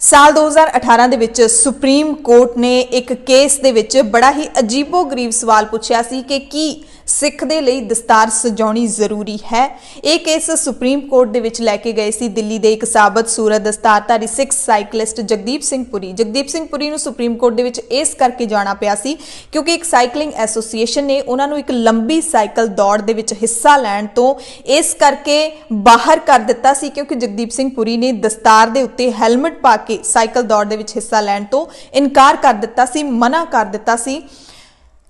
ਸਾਲ 2018 ਦੇ ਵਿੱਚ ਸੁਪਰੀਮ ਕੋਰਟ ਨੇ ਇੱਕ ਕੇਸ ਦੇ ਵਿੱਚ ਬੜਾ ਹੀ ਅਜੀਬੋ-ਗਰੀਬ ਸਵਾਲ ਪੁੱਛਿਆ ਸੀ ਕਿ ਕੀ ਸਿੱਖ ਦੇ ਲਈ ਦਸਤਾਰ ਸਜਾਉਣੀ ਜ਼ਰੂਰੀ ਹੈ। ਇਹ ਕੇਸ ਸੁਪਰੀਮ ਕੋਰਟ ਦੇ ਵਿੱਚ ਲੈ ਕੇ ਗਏ ਸੀ। ਦਿੱਲੀ ਦੇ ਇੱਕ ਸਾਬਤ ਸੂਰਤ ਦਸਤਾਰਧਾਰੀ ਸਿੱਖ ਸਾਈਕਲਿਸਟ ਜਗਦੀਪ ਸਿੰਘ ਪੁਰੀ। ਜਗਦੀਪ ਸਿੰਘ ਪੁਰੀ ਨੂੰ ਸੁਪਰੀਮ ਕੋਰਟ ਦੇ ਵਿੱਚ ਇਸ ਕਰਕੇ ਜਾਣਾ ਪਿਆ ਸੀ ਕਿਉਂਕਿ ਇੱਕ ਸਾਈਕਲਿੰਗ ਐਸੋਸੀਏਸ਼ਨ ਨੇ ਉਹਨਾਂ ਨੂੰ ਇੱਕ ਲੰਬੀ ਸਾਈਕਲ ਦੌੜ ਦੇ ਵਿੱਚ ਹਿੱਸਾ ਲੈਣ ਤੋਂ ਇਸ ਕਰਕੇ ਬਾਹਰ ਕਰ ਦਿੱਤਾ ਸੀ ਕਿਉਂਕਿ ਜਗਦੀਪ ਸਿੰਘ ਪੁਰੀ ਨੇ ਦਸਤਾਰ ਦੇ ਉੱਤੇ ਹੈਲਮਟ ਪਾ ਕੇ ਸਾਈਕਲ ਦੌੜ ਦੇ ਵਿੱਚ ਹਿੱਸਾ ਲੈਣ ਤੋਂ ਇਨਕਾਰ ਕਰ ਦਿੱਤਾ ਸੀ, ਮਨਾ ਕਰ ਦਿੱਤਾ ਸੀ।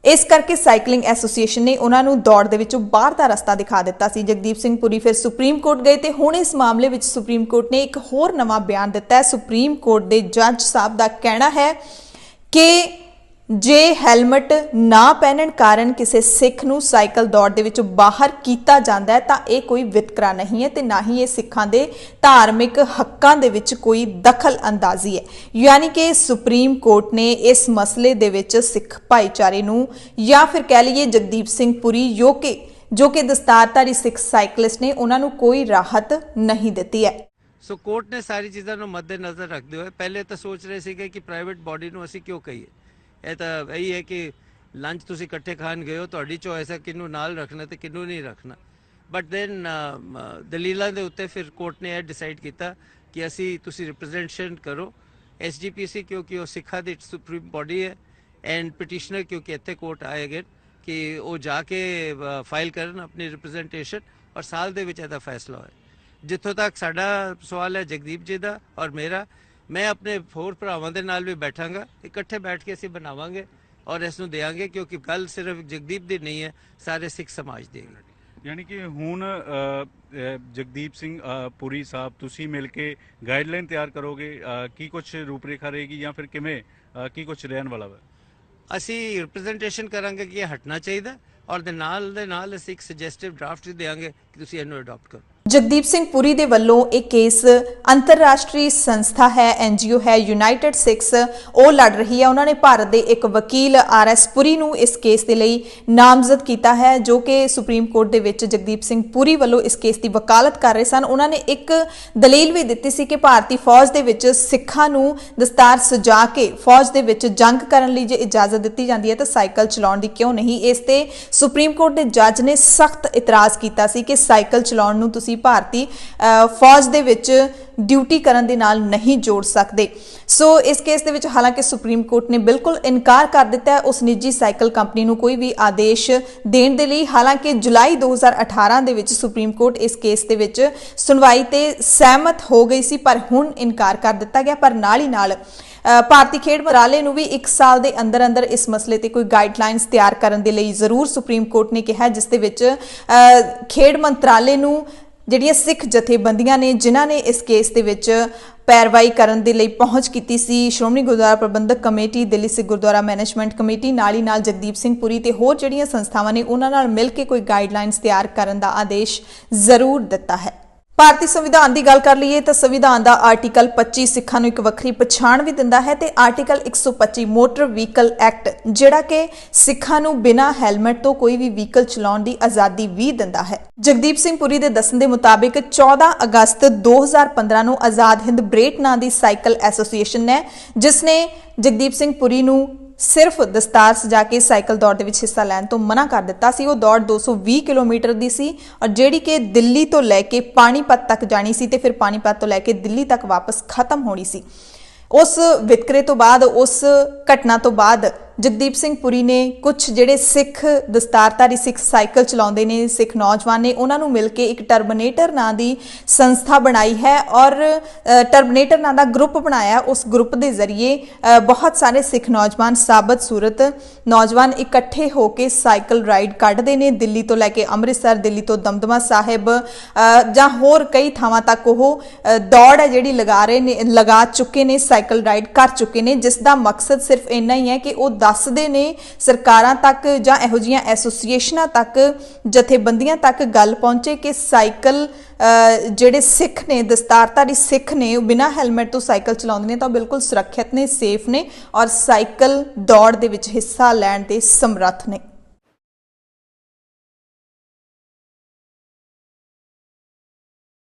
ਇਸ ਕਰਕੇ ਸਾਈਕਲਿੰਗ ਐਸੋਸੀਏਸ਼ਨ ਨੇ ਉਹਨਾਂ ਨੂੰ ਦੌੜ ਦੇ ਵਿੱਚੋਂ ਬਾਹਰ ਦਾ ਰਸਤਾ ਦਿਖਾ ਦਿੱਤਾ ਸੀ। ਜਗਦੀਪ ਸਿੰਘ ਪੁਰੀ ਫਿਰ ਸੁਪਰੀਮ ਕੋਰਟ ਗਏ ਤੇ ਹੁਣ ਇਸ ਮਾਮਲੇ ਵਿੱਚ ਸੁਪਰੀਮ ਕੋਰਟ ਨੇ ਇੱਕ ਹੋਰ ਨਵਾਂ ਬਿਆਨ ਦਿੱਤਾ ਹੈ। ਸੁਪਰੀਮ ਕੋਰਟ ਦੇ ਜੱਜ ਸਾਹਿਬ ਦਾ ਕਹਿਣਾ ਹੈ ਕਿ ਜੇ ਹੈਲਮਟ ਨਾ ਪਹਿਨਣ ਕਾਰਨ ਕਿਸੇ ਸਿੱਖ ਨੂੰ ਸਾਈਕਲ ਦੌੜ ਦੇ ਵਿੱਚ ਬਾਹਰ ਕੀਤਾ ਜਾਂਦਾ ਹੈ, ਤਾਂ ਇਹ ਕੋਈ ਵਿਤਕਰਾ ਨਹੀਂ ਹੈ ਤੇ ਨਾ ਹੀ ਇਹ ਸਿੱਖਾਂ ਦੇ ਧਾਰਮਿਕ ਹੱਕਾਂ ਦੇ ਵਿੱਚ ਕੋਈ ਦਖਲ ਅੰਦਾਜ਼ੀ ਹੈ। ਯਾਨੀ ਕਿ ਸੁਪਰੀਮ ਕੋਰਟ ਨੇ ਇਸ ਮਸਲੇ ਦੇ ਵਿੱਚ ਸਿੱਖ ਭਾਈਚਾਰੇ ਨੂੰ ਜਾਂ ਫਿਰ ਕਹਿ ਲਈਏ ਜਗਦੀਪ ਸਿੰਘ ਪੁਰੀ, ਜੋ ਕਿ ਜੋ ਕਿ ਦਸਤਾਰਧਾਰੀ ਸਿੱਖ ਸਾਈਕਲਿਸਟ ਨੇ, ਉਹਨਾਂ ਨੂੰ ਕੋਈ ਰਾਹਤ ਨਹੀਂ ਦਿੱਤੀ ਹੈ। ਸੋ ਕੋਰਟ ਨੇ ਸਾਰੀ ਚੀਜ਼ਾਂ ਨੂੰ ਮੱਦੇਨਜ਼ਰ ਰੱਖਦੇ ਹੋਏ ਪਹਿਲੇ ਤਾਂ ਸੋਚ ਰਹੇ ਸੀਗੇ ਕਿ ਪ੍ਰਾਈਵੇਟ ਬਾਡੀ ਨੂੰ ਅਸੀਂ ਕਿਉਂ ਕਹੀਏ। ਇਹ ਤਾਂ ਇਹੀ ਹੈ ਕਿ ਲੰਚ ਤੁਸੀਂ ਇਕੱਠੇ ਖਾਣ ਗਏ ਹੋ, ਤੁਹਾਡੀ ਚੋਇਸ ਹੈ ਕਿਹਨੂੰ ਨਾਲ ਰੱਖਣਾ ਤੇ ਕਿਹਨੂੰ ਨਹੀਂ ਰੱਖਣਾ। ਬਟ ਦੈਨ ਦਲੀਲਾਂ ਦੇ ਉੱਤੇ ਫਿਰ ਕੋਰਟ ਨੇ ਇਹ ਡਿਸਾਈਡ ਕੀਤਾ ਕਿ ਅਸੀਂ, ਤੁਸੀਂ ਰਿਪਰੈਜ਼ੈਂਟੇਸ਼ਨ ਕਰੋ। ਐਸਜੀਪੀਸੀ ਕਿਉਂਕਿ ਉਹ ਸਿੱਖਾਂ ਦੀ ਸੁਪਰੀਮ ਬਾਡੀ ਹੈ ਐਂਡ ਪਟੀਸ਼ਨਰ ਕਿਉਂਕਿ ਇੱਥੇ ਕੋਰਟ ਆਏਗੇ ਕਿ ਉਹ ਜਾ ਕੇ ਫਾਈਲ ਕਰਨ ਆਪਣੀ ਰਿਪਰੈਜ਼ੈਂਟੇਸ਼ਨ ਔਰ ਸਾਲ ਦੇ ਵਿੱਚ ਇਹਦਾ ਫੈਸਲਾ ਹੋਏ ਜਿੱਥੋਂ ਤੱਕ ਸਾਡਾ ਸਵਾਲ ਹੈ ਜਗਦੀਪ ਜੀ ਦਾ ਔਰ ਮੇਰਾ ਮੈਂ ਆਪਣੇ ਹੋਰ ਭਰਾਵਾਂ ਦੇ ਨਾਲ ਵੀ ਬੈਠਾਂਗਾ। ਇਕੱਠੇ ਬੈਠ ਕੇ ਅਸੀਂ ਬਣਾਵਾਂਗੇ ਔਰ ਇਸ ਨੂੰ ਦੇਾਂਗੇ ਕਿਉਂਕਿ ਗੱਲ ਸਿਰਫ ਜਗਦੀਪ ਦੀ ਨਹੀਂ ਹੈ ਸਾਰੇ ਸਿੱਖ ਸਮਾਜ ਦੀ ਹੈ ਯਾਨੀ ਕਿ ਹੁਣ ਜਗਦੀਪ ਸਿੰਘ ਪੁਰੀ ਸਾਹਿਬ ਤੁਸੀਂ ਮਿਲ ਕੇ ਗਾਈਡਲਾਈਨ ਤਿਆਰ ਕਰੋਗੇ ਕੀ ਕੁਝ ਰੂਪਰੇਖਾ ਰਹੇਗੀ ਜਾਂ ਫਿਰ ਕਿਵੇਂ ਕੀ ਕੁਝ ਰਹਿਣ ਵਾਲਾ ਵਾ? ਅਸੀਂ ਰਿਪਰੈਜ਼ੈਂਟੇਸ਼ਨ ਕਰਾਂਗੇ ਕਿ ਇਹ ਹਟਣਾ ਚਾਹੀਦਾ ਔਰ ਦੇ ਨਾਲ ਦੇ ਨਾਲ ਅਸੀਂ ਇੱਕ ਸੁਜੈਸਟਿਵ ਡਰਾਫਟ ਦੇਾਂਗੇ ਕਿ ਤੁਸੀਂ ਇਹਨੂੰ ਅਡਾਪਟ ਕਰੋ। ਜਗਦੀਪ ਸਿੰਘ ਪੁਰੀ ਦੇ ਵੱਲੋਂ ਇਹ ਕੇਸ ਅੰਤਰਰਾਸ਼ਟਰੀ ਸੰਸਥਾ ਹੈ ਐਨਜੀਓ ਹੈ ਯੂਨਾਈਟਿਡ ਸਿਕਸ ਉਹ ਲੜ ਰਹੀ ਹੈ। ਉਹਨਾਂ ਨੇ ਭਾਰਤ ਦੇ ਇੱਕ ਵਕੀਲ ਆਰ ਐਸ ਪੁਰੀ ਨੂੰ ਇਸ ਕੇਸ ਦੇ ਲਈ ਨਾਮਜ਼ਦ ਕੀਤਾ ਹੈ, ਜੋ ਕਿ ਸੁਪਰੀਮ ਕੋਰਟ ਦੇ ਵਿੱਚ ਜਗਦੀਪ ਸਿੰਘ ਪੁਰੀ ਵੱਲੋਂ ਇਸ ਕੇਸ ਦੀ ਵਕਾਲਤ ਕਰ ਰਹੇ ਸਨ। ਉਹਨਾਂ ਨੇ ਇੱਕ ਦਲੀਲ ਵੀ ਦਿੱਤੀ ਸੀ ਕਿ ਭਾਰਤੀ ਫੌਜ ਦੇ ਵਿੱਚ ਸਿੱਖਾਂ ਨੂੰ ਦਸਤਾਰ ਸਜਾ ਕੇ ਫੌਜ ਦੇ ਵਿੱਚ ਜੰਗ ਕਰਨ ਲਈ ਜੇ ਇਜਾਜ਼ਤ ਦਿੱਤੀ ਜਾਂਦੀ ਹੈ, ਤਾਂ ਸਾਈਕਲ ਚਲਾਉਣ ਦੀ ਕਿਉਂ ਨਹੀਂ? ਇਸ ਤੇ ਸੁਪਰੀਮ ਕੋਰਟ ਦੇ ਜੱਜ ਨੇ ਸਖਤ ਇਤਰਾਜ਼ ਕੀਤਾ ਸੀ ਕਿ ਸਾਈਕਲ ਚਲਾਉਣ ਨੂੰ ਤੁਸੀਂ ਭਾਰਤੀ ਫੌਜ ਦੇ ਵਿੱਚ ਡਿਊਟੀ ਕਰਨ ਦੇ ਨਾਲ ਨਹੀਂ ਜੋੜ ਸਕਦੇ। ਸੋ ਇਸ ਕੇਸ ਦੇ ਵਿੱਚ ਹਾਲਾਂਕਿ ਸੁਪਰੀਮ ਕੋਰਟ ਨੇ ਬਿਲਕੁਲ ਇਨਕਾਰ ਕਰ ਦਿੱਤਾ ਹੈ, ਉਸ ਨਿੱਜੀ ਸਾਈਕਲ ਕੰਪਨੀ ਨੂੰ ਕੋਈ ਵੀ ਆਦੇਸ਼ ਦੇਣ ਦੇ ਲਈ। ਹਾਲਾਂਕਿ ਜੁਲਾਈ 2018 ਦੇ ਵਿੱਚ ਸੁਪਰੀਮ ਕੋਰਟ ਇਸ ਕੇਸ ਦੇ ਵਿੱਚ ਸੁਣਵਾਈ ਤੇ ਸਹਿਮਤ ਹੋ ਗਈ ਸੀ, ਪਰ ਹੁਣ ਇਨਕਾਰ ਕਰ ਦਿੱਤਾ ਗਿਆ। ਪਰ ਨਾਲ ਹੀ ਨਾਲ ਭਾਰਤੀ ਖੇਡ ਮੰਤਰਾਲੇ ਨੂੰ ਵੀ 1 ਸਾਲ ਦੇ ਅੰਦਰ ਅੰਦਰ ਇਸ ਮਸਲੇ ਤੇ ਕੋਈ ਗਾਈਡਲਾਈਨਸ ਤਿਆਰ ਕਰਨ ਦੇ ਲਈ ਜ਼ਰੂਰ ਸੁਪਰੀਮ ਕੋਰਟ ਨੇ ਕਿਹਾ, ਜਿਸ ਦੇ ਵਿੱਚ ਖੇਡ ਮੰਤਰਾਲੇ ਨੂੰ ਜਿਹੜੀਆਂ ਸਿੱਖ ਜਥੇਬੰਦੀਆਂ ਨੇ, ਜਿਨ੍ਹਾਂ ਨੇ ਇਸ ਕੇਸ ਦੇ ਵਿੱਚ ਪੈਰਵਾਈ ਕਰਨ ਦੇ ਲਈ ਪਹੁੰਚ ਕੀਤੀ ਸੀ, Shiromani Gurdwara Prabandhak committee, Delhi Sikh Gurdwara management committee, ਨਾਲ ਹੀ ਨਾਲ ਜਗਦੀਪ ਸਿੰਘ ਪੁਰੀ ਤੇ ਹੋਰ ਜਿਹੜੀਆਂ ਸੰਸਥਾਵਾਂ ਨੇ, ਉਹਨਾਂ ਨਾਲ ਮਿਲ ਕੇ ਕੋਈ ਗਾਈਡਲਾਈਨਸ ਤਿਆਰ ਕਰਨ ਦਾ ਆਦੇਸ਼ ਜ਼ਰੂਰ ਦਿੱਤਾ ਹੈ। ਭਾਰਤੀ ਸੰਵਿਧਾਨ ਦੀ ਗੱਲ ਕਰ ਲਈਏ ਤਾਂ ਸੰਵਿਧਾਨ ਦਾ ਆਰਟੀਕਲ 25 ਸਿੱਖਾਂ ਨੂੰ ਇੱਕ ਵੱਖਰੀ ਪਛਾਣ ਵੀ ਦਿੰਦਾ ਹੈ ਤੇ ਆਰਟੀਕਲ 125 ਮੋਟਰ ਵਹੀਕਲ ਐਕਟ, ਜਿਹੜਾ ਕਿ ਸਿੱਖਾਂ ਨੂੰ ਬਿਨਾਂ ਹੈਲਮਟ ਤੋਂ ਕੋਈ ਵੀ ਵਹੀਕਲ ਚਲਾਉਣ ਦੀ ਆਜ਼ਾਦੀ ਵੀ ਦਿੰਦਾ ਹੈ। ਜਗਦੀਪ ਸਿੰਘ ਪੁਰੀ ਦੇ ਦੱਸਣ ਦੇ ਮੁਤਾਬਿਕ 14 ਅਗਸਤ 2015 ਨੂੰ ਆਜ਼ਾਦ ਹਿੰਦ ਬ੍ਰੇਟ ਨਾਂ ਦੀ ਸਾਈਕਲ ਐਸੋਸੀਏਸ਼ਨ ਨੇ, ਜਿਸ ਨੇ ਜਗਦੀਪ ਸਿੰਘ ਪੁਰੀ ਨੂੰ ਸਿਰਫ ਦਸਤਾਰ ਸਜਾ ਕੇ ਸਾਈਕਲ ਦੌੜ ਦੇ ਵਿੱਚ ਹਿੱਸਾ ਲੈਣ ਤੋਂ ਮਨਾ ਕਰ ਦਿੱਤਾ ਸੀ। ਉਹ ਦੌੜ 220 ਕਿਲੋਮੀਟਰ ਦੀ ਸੀ ਔਰ ਜਿਹੜੀ ਕਿ ਦਿੱਲੀ ਤੋਂ ਲੈ ਕੇ ਪਾਣੀਪਤ ਤੱਕ ਜਾਣੀ ਸੀ ਤੇ ਫਿਰ ਪਾਣੀਪਤ ਤੋਂ ਲੈ ਕੇ ਦਿੱਲੀ ਤੱਕ ਵਾਪਸ ਖਤਮ ਹੋਣੀ ਸੀ। ਉਸ ਵਿਤਕਰੇ ਤੋਂ ਬਾਅਦ, ਉਸ ਘਟਨਾ ਤੋਂ ਬਾਅਦ ਜਗਦੀਪ ਸਿੰਘ ਪੁਰੀ ਨੇ ਕੁਝ ਜਿਹੜੇ ਸਿੱਖ ਦਸਤਾਰਧਾਰੀ ਸਿੱਖ ਸਾਈਕਲ ਚਲਾਉਂਦੇ ਨੇ ਸਿੱਖ ਨੌਜਵਾਨ ਨੇ ਉਹਨਾਂ ਨੂੰ ਮਿਲ ਕੇ ਇੱਕ ਟਰਬਨੇਟਰ ਨਾਂ ਦੀ ਸੰਸਥਾ ਬਣਾਈ ਹੈ ਔਰ ਅ, ਟਰਬਨੇਟਰ ਨਾਂ ਦਾ ਗਰੁੱਪ ਬਣਾਇਆ। ਉਸ ਗਰੁੱਪ ਦੇ ਜ਼ਰੀਏ ਬਹੁਤ ਸਾਰੇ ਸਿੱਖ ਨੌਜਵਾਨ ਸਾਬਤ ਸੂਰਤ ਨੌਜਵਾਨ ਇਕੱਠੇ ਹੋ ਕੇ ਸਾਈਕਲ ਰਾਈਡ ਕੱਢਦੇ ਨੇ। ਦਿੱਲੀ ਤੋਂ ਲੈ ਕੇ ਅੰਮ੍ਰਿਤਸਰ ਦਿੱਲੀ ਤੋਂ ਦਮਦਮਾ ਸਾਹਿਬ ਜਾਂ ਹੋਰ ਕਈ ਥਾਵਾਂ ਤੱਕ ਉਹ ਦੌੜ ਹੈ ਜਿਹੜੀ ਲਗਾ ਰਹੇ ਨੇ ਲਗਾ ਚੁੱਕੇ ਨੇ ਸਾਈਕਲ ਰਾਈਡ ਕਰ ਚੁੱਕੇ ਨੇ ਜਿਸ ਦਾ ਮਕਸਦ ਸਿਰਫ ਇੰਨਾ ਹੀ ਹੈ ਕਿ ਉਹ ਦੱਸਦੇ ਨੇ ਸਰਕਾਰਾਂ ਤੱਕ ਜਾਂ ਇਹੋ ਜਿਹੀਆਂ ਐਸੋਸੀਏਸ਼ਨਾਂ ਤੱਕ, ਜਥੇਬੰਦੀਆਂ ਤੱਕ ਗੱਲ ਪਹੁੰਚੇ ਕਿ ਸਾਈਕਲ ਜਿਹੜੇ ਸਿੱਖ ਨੇ ਦਸਤਾਰਧਾਰੀ ਸਿੱਖ ਨੇ, ਉਹ ਬਿਨਾਂ ਹੈਲਮਟ ਤੋਂ ਸਾਈਕਲ ਚਲਾਉਂਦੇ ਨੇ ਤਾਂ ਉਹ ਬਿਲਕੁਲ ਸੁਰੱਖਿਅਤ ਨੇ, ਸੇਫ ਨੇ ਔਰ ਸਾਈਕਲ ਦੌੜ ਦੇ ਵਿੱਚ ਹਿੱਸਾ ਲੈਣ ਦੇ ਸਮਰੱਥ ਨੇ।